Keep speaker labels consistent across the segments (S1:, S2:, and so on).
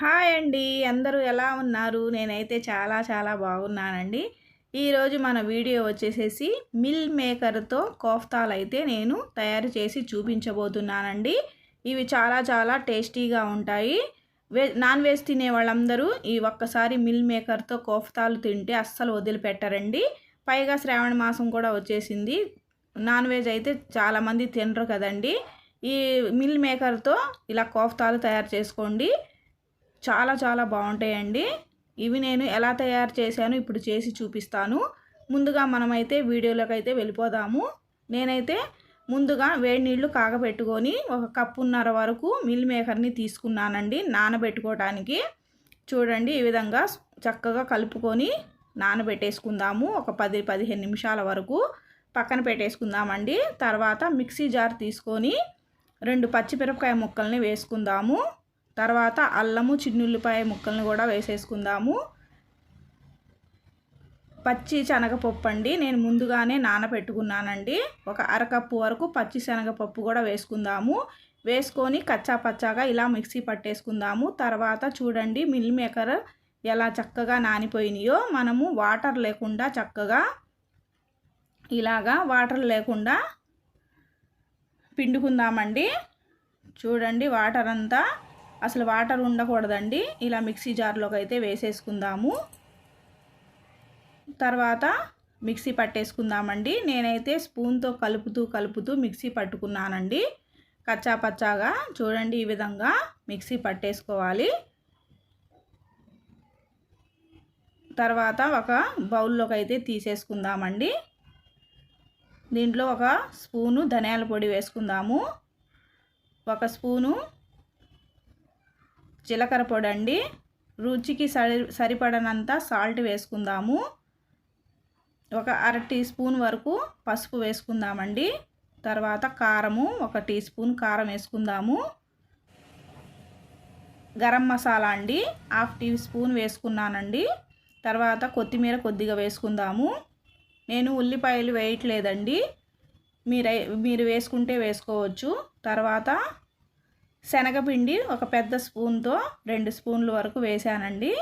S1: Hi అండి. అందరూ ఎలా ఉన్నారు? నేనైతే చాలా చాలా బాగున్నానండి. ఈరోజు మన వీడియో వచ్చేసేసి మిల్ మేకర్తో కోఫ్తాలు అయితే నేను తయారు చేసి చూపించబోతున్నానండి. ఇవి చాలా చాలా టేస్టీగా ఉంటాయి. వే నాన్ వెజ్ తినే వాళ్ళందరూ ఈ ఒక్కసారి మిల్ మేకర్తో కోఫ్తాలు తింటే అస్సలు వదిలిపెట్టరండి. పైగా శ్రావణ మాసం కూడా వచ్చేసింది. నాన్ వెజ్ అయితే చాలామంది తినరు కదండి. ఈ మిల్ మేకర్తో ఇలా కోఫ్తాలు తయారు చేసుకోండి. చాలా చాలా బాగుంటాయండి. ఇవి నేను ఎలా తయారు చేశాను ఇప్పుడు చేసి చూపిస్తాను. ముందుగా మనమైతే వీడియోలోకి అయితే వెళ్ళిపోదాము. నేనైతే ముందుగా వేడి నీళ్ళు కాగబెట్టుకొని ఒక కప్పున్నర వరకు మిల్ మేకర్ని తీసుకున్నానండి నానబెట్టుకోవడానికి చూడండి ఈ విధంగా చక్కగా కలుపుకొని నానబెట్టేసుకుందాము. ఒక పది పదిహేను నిమిషాల వరకు పక్కన పెట్టేసుకుందామండి. తర్వాత మిక్సీ జార్ తీసుకొని రెండు పచ్చిమిరపకాయ ముక్కల్ని వేసుకుందాము. తర్వాత అల్లము చిన్నుల్లిపాయ ముక్కలను కూడా వేసేసుకుందాము. పచ్చి శనగపప్పు అండి. నేను ముందుగానే నానబెట్టుకున్నానండి. ఒక అరకప్పు వరకు పచ్చి శనగపప్పు కూడా వేసుకుందాము. వేసుకొని కచ్చా పచ్చాగా ఇలా మిక్సీ పట్టేసుకుందాము. తర్వాత చూడండి మిల్ మేకర్ ఎలా చక్కగా నానిపోయినాయో. మనము వాటర్ లేకుండా చక్కగా ఇలాగా వాటర్ లేకుండా పిండుకుందామండి. చూడండి వాటర్ అంతా అసలు వాటర్ ఉండకూడదండి. ఇలా మిక్సీ జార్లోకి అయితే వేసేసుకుందాము. తర్వాత మిక్సీ పట్టేసుకుందామండి. నేనైతే స్పూన్తో కలుపుతూ కలుపుతూ మిక్సీ పట్టుకున్నానండి. కచ్చా పచ్చాగా చూడండి ఈ విధంగా మిక్సీ పట్టేసుకోవాలి. తర్వాత ఒక బౌల్లోకి అయితే తీసేసుకుందామండి. దీంట్లో ఒక స్పూను ధనియాల పొడి వేసుకుందాము. ఒక స్పూను జీలకర్ర పొడి అండి. రుచికి సరి సరిపడనంత సాల్ట్ వేసుకుందాము. ఒక అర టీ స్పూన్ వరకు పసుపు వేసుకుందామండి. తర్వాత కారము ఒక టీ స్పూన్ కారం వేసుకుందాము. గరం మసాలా అండి హాఫ్ టీ స్పూన్ వేసుకున్నానండి. తర్వాత కొత్తిమీర కొద్దిగా వేసుకుందాము. నేను ఉల్లిపాయలు వేయట్లేదండి. మీరు మీరు వేసుకుంటే వేసుకోవచ్చు. తర్వాత శనగపిండి ఒక పెద్ద స్పూన్తో రెండు స్పూన్ల వరకు వేసానండి.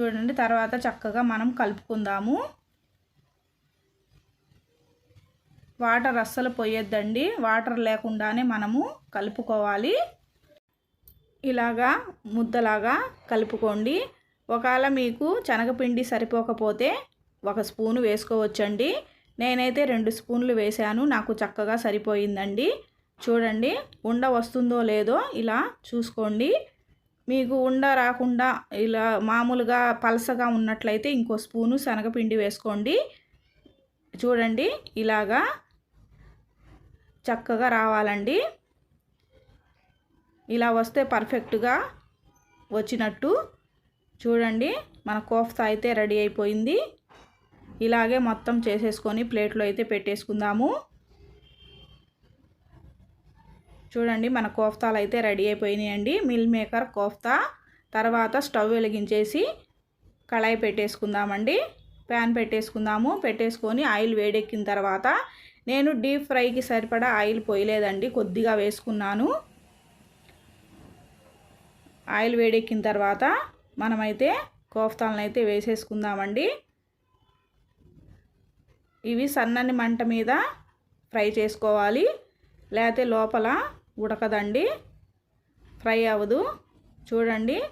S1: చూడండి తర్వాత చక్కగా మనం కలుపుకుందాము. వాటర్ అస్సలు పోయొద్దండి. వాటర్ లేకుండానే మనము కలుపుకోవాలి. ఇలాగా ముద్దలాగా కలుపుకోండి. ఒకవేళ మీకు శనగపిండి సరిపోకపోతే ఒక స్పూను వేసుకోవచ్చండి. నేనైతే రెండు స్పూన్లు వేశాను. నాకు చక్కగా సరిపోయిందండి. చూడండి ఉండ వస్తుందో లేదో ఇలా చూసుకోండి. మీకు ఉండ రాకుండా ఇలా మామూలుగా పలసగా ఉన్నట్లయితే ఇంకో స్పూను శనగపిండి వేసుకోండి. చూడండి ఇలాగా చక్కగా రావాలండి. ఇలా వస్తే పర్ఫెక్ట్గా వచ్చినట్టు. చూడండి మన కోఫ్తా అయితే రెడీ అయిపోయింది. ఇలాగే మొత్తం చేసేసుకొని ప్లేట్లో అయితే పెట్టేసుకుందాము. చూడండి మన కోఫ్తాలు అయితే రెడీ అయిపోయినాయండి. Meal maker kofta. తర్వాత స్టవ్ వెలిగించేసి కళాయి పెట్టేసుకుందామండి. ప్యాన్ పెట్టేసుకుందాము. పెట్టేసుకొని ఆయిల్ వేడెక్కిన తర్వాత నేను డీప్ ఫ్రైకి సరిపడా ఆయిల్ పోయలేదండి కొద్దిగా వేసుకున్నాను. ఆయిల్ వేడెక్కిన తర్వాత మనమైతే కోఫ్తాలను అయితే వేసేసుకుందామండి. ఇవి సన్నని మంట మీద ఫ్రై చేసుకోవాలి. లేకపోతే లోపల ఉడకదండి. ఫ్రై అవ్వదు. చూడండి.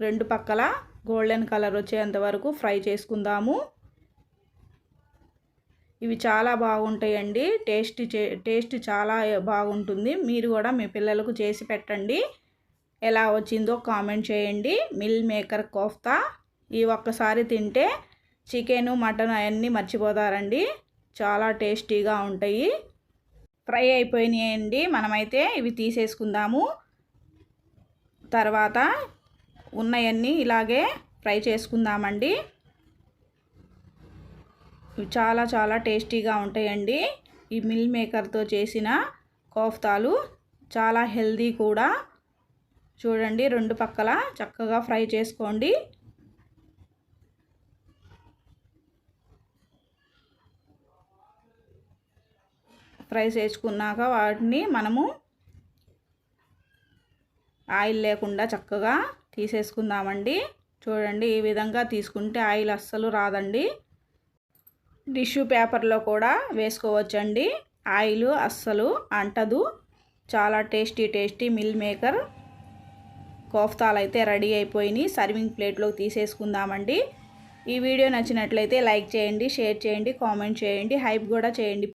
S1: రెండు పక్కల గోల్డెన్ కలర్ వచ్చేంత వరకు ఫ్రై చేసుకుందాము. ఇవి చాలా బాగుంటాయండి. టేస్ట్ టేస్ట్ చాలా బాగుంటుంది. మీరు కూడా మీ పిల్లలకు చేసి పెట్టండి. ఎలా వచ్చిందో కామెంట్ చేయండి. Meal maker kofta. ఈ ఒక్కసారి తింటే చికెను మటన్ అవన్నీ మర్చిపోతారండి. చాలా టేస్టీగా ఉంటాయి. ఫ్రై అయిపోయినాయండి. మనమైతే ఇవి తీసేసుకుందాము. తర్వాత ఉన్నాయన్నీ ఇలాగే ఫ్రై చేసుకుందామండి. ఇవి చాలా చాలా టేస్టీగా ఉంటాయండి. ఈ మిల్ మేకర్తో చేసిన కోఫ్తాలు చాలా హెల్దీ కూడా. చూడండి రెండు పక్కల చక్కగా ఫ్రై చేసుకోండి. ఫ్రై చేసుకున్నాక వాటిని మనము ఆయిల్ లేకుండా చక్కగా తీసేసుకుందామండి. చూడండి ఈ విధంగా తీసుకుంటే ఆయిల్ అస్సలు రాదండి. టిష్యూ పేపర్లో కూడా వేసుకోవచ్చండి. ఆయిల్ అస్సలు అంటదు. చాలా టేస్టీ టేస్టీ మిల్ మేకర్ కోఫ్తాలు అయితే రెడీ అయిపోయినాయి. సర్వింగ్ ప్లేట్లోకి తీసేసుకుందామండి. ఈ వీడియో నచ్చినట్లయితే లైక్ చేయండి షేర్ చేయండి కామెంట్ చేయండి హైప్ కూడా చేయండి.